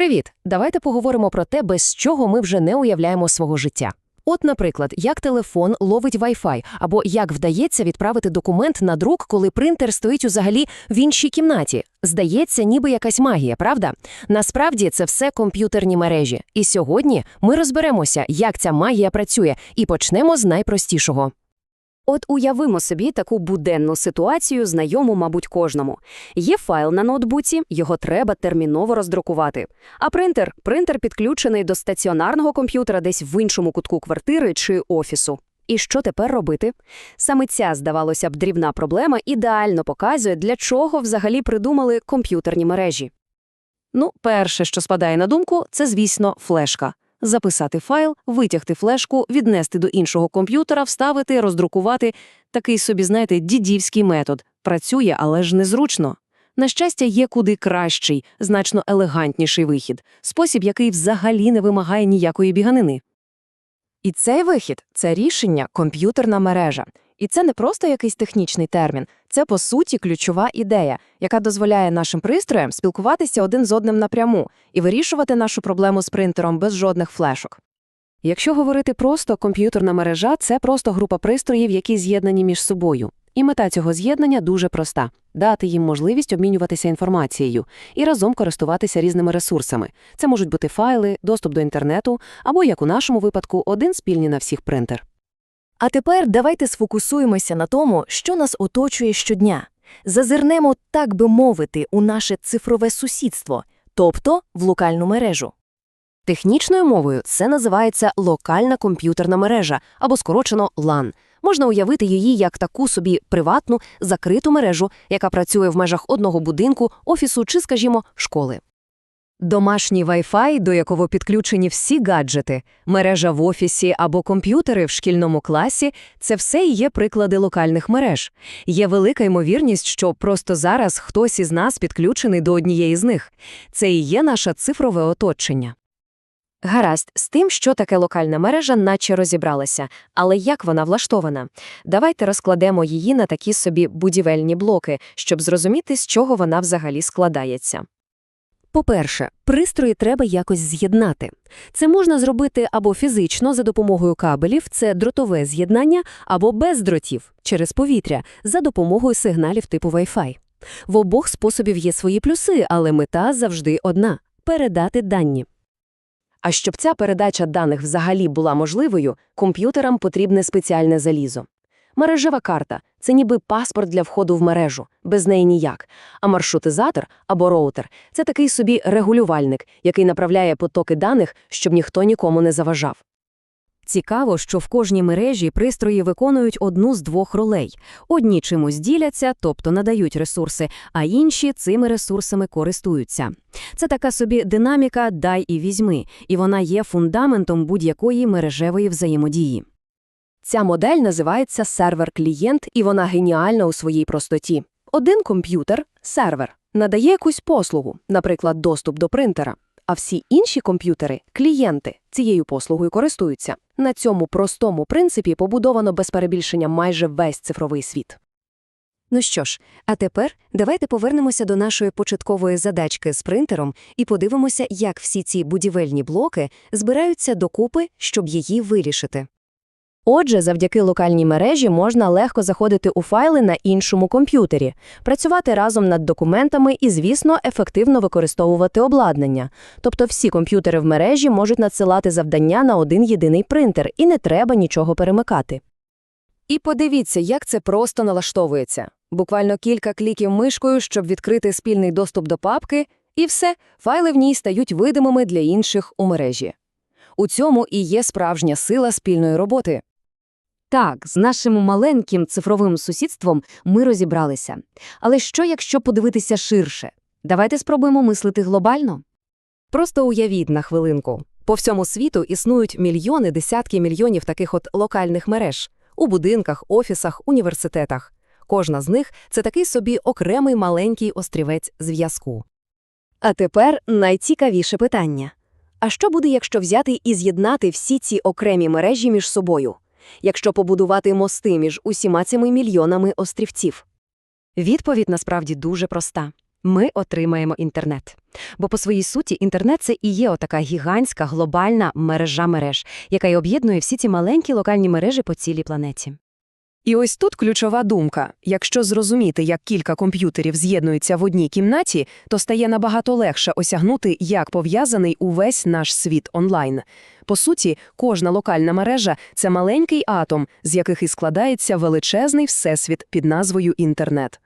Привіт! Давайте поговоримо про те, без чого ми вже не уявляємо свого життя. От, наприклад, як телефон ловить Wi-Fi, або як вдається відправити документ на друк, коли принтер стоїть узагалі в іншій кімнаті. Здається, ніби якась магія, правда? Насправді це все комп'ютерні мережі. І сьогодні ми розберемося, як ця магія працює, і почнемо з найпростішого. От уявимо собі таку буденну ситуацію, знайому, мабуть, кожному. Є файл на ноутбуці, його треба терміново роздрукувати. А принтер принтер підключений до стаціонарного комп'ютера десь в іншому кутку квартири чи офісу. І що тепер робити? Саме ця, здавалося б, дрібна проблема ідеально показує, для чого взагалі придумали комп'ютерні мережі. Ну, перше, що спадає на думку, це, звісно, флешка. Записати файл, витягти флешку, віднести до іншого комп'ютера, вставити, роздрукувати. Такий собі, знаєте, дідівський метод. Працює, але ж незручно. На щастя, є куди кращий, значно елегантніший вихід, спосіб, який взагалі не вимагає ніякої біганини. І цей вихід це рішення комп'ютерна мережа. І це не просто якийсь технічний термін, це по суті ключова ідея, яка дозволяє нашим пристроям спілкуватися один з одним напряму і вирішувати нашу проблему з принтером без жодних флешок. Якщо говорити просто, комп'ютерна мережа це просто група пристроїв, які з'єднані між собою. І мета цього з'єднання дуже проста дати їм можливість обмінюватися інформацією і разом користуватися різними ресурсами. Це можуть бути файли, доступ до інтернету або, як у нашому випадку, один спільний на всіх принтер. А тепер давайте сфокусуємося на тому, що нас оточує щодня. Зазирнемо, так би мовити, у наше цифрове сусідство, тобто в локальну мережу. Технічною мовою це називається локальна комп'ютерна мережа або скорочено LAN. Можна уявити її як таку собі приватну, закриту мережу, яка працює в межах одного будинку, офісу чи, скажімо, школи. Домашній Wi-Fi, до якого підключені всі гаджети, мережа в офісі або комп'ютери в шкільному класі це все і є приклади локальних мереж. Є велика ймовірність, що просто зараз хтось із нас підключений до однієї з них. Це і є наше цифрове оточення. Гаразд, з тим, що таке локальна мережа, наче розібралася, але як вона влаштована? Давайте розкладемо її на такі собі будівельні блоки, щоб зрозуміти, з чого вона взагалі складається. По-перше, пристрої треба якось з'єднати. Це можна зробити або фізично за допомогою кабелів, це дротове з'єднання, або без дротів через повітря за допомогою сигналів типу Wi-Fi. В обох способів є свої плюси, але мета завжди одна передати дані. А щоб ця передача даних взагалі була можливою, комп'ютерам потрібне спеціальне залізо. Мережева карта це ніби паспорт для входу в мережу, без неї ніяк. А маршрутизатор або роутер це такий собі регулювальник, який направляє потоки даних, щоб ніхто нікому не заважав. Цікаво, що в кожній мережі пристрої виконують одну з двох ролей. Одні чимось діляться, тобто надають ресурси, а інші цими ресурсами користуються. Це така собі динаміка дай і візьми, і вона є фундаментом будь-якої мережевої взаємодії. Ця модель називається сервер-клієнт, і вона геніальна у своїй простоті. Один комп'ютер, сервер, надає якусь послугу, наприклад, доступ до принтера, а всі інші комп'ютери, клієнти, цією послугою користуються. На цьому простому принципі побудовано без перебільшення майже весь цифровий світ. Ну що ж, а тепер давайте повернемося до нашої початкової задачки з принтером і подивимося, як всі ці будівельні блоки збираються докупи, щоб її вирішити. Отже, завдяки локальній мережі можна легко заходити у файли на іншому комп'ютері, працювати разом над документами і, звісно, ефективно використовувати обладнання. Тобто всі комп'ютери в мережі можуть надсилати завдання на один єдиний принтер, і не треба нічого перемикати. І подивіться, як це просто налаштовується. Буквально кілька кліків мишкою, щоб відкрити спільний доступ до папки, і все, файли в ній стають видимими для інших у мережі. У цьому і є справжня сила спільної роботи. Так, з нашим маленьким цифровим сусідством ми розібралися. Але що, якщо подивитися ширше? Давайте спробуємо мислити глобально. Просто уявіть на хвилинку. По всьому світу існують мільйони, десятки мільйонів таких от локальних мереж у будинках, офісах, університетах. Кожна з них це такий собі окремий маленький острівець зв'язку. А тепер найцікавіше питання. А що буде, якщо взяти і з'єднати всі ці окремі мережі між собою? Якщо побудувати мости між усіма цими мільйонами острівців? Відповідь насправді дуже проста. Ми отримаємо інтернет. Бо по своїй суті інтернет – це і є отака гігантська глобальна мережа мереж, яка й об'єднує всі ці маленькі локальні мережі по цілій планеті. І ось тут ключова думка. Якщо зрозуміти, як кілька комп'ютерів з'єднуються в одній кімнаті, то стає набагато легше осягнути, як пов'язаний увесь наш світ онлайн. По суті, кожна локальна мережа – це маленький атом, з яких і складається величезний всесвіт під назвою інтернет.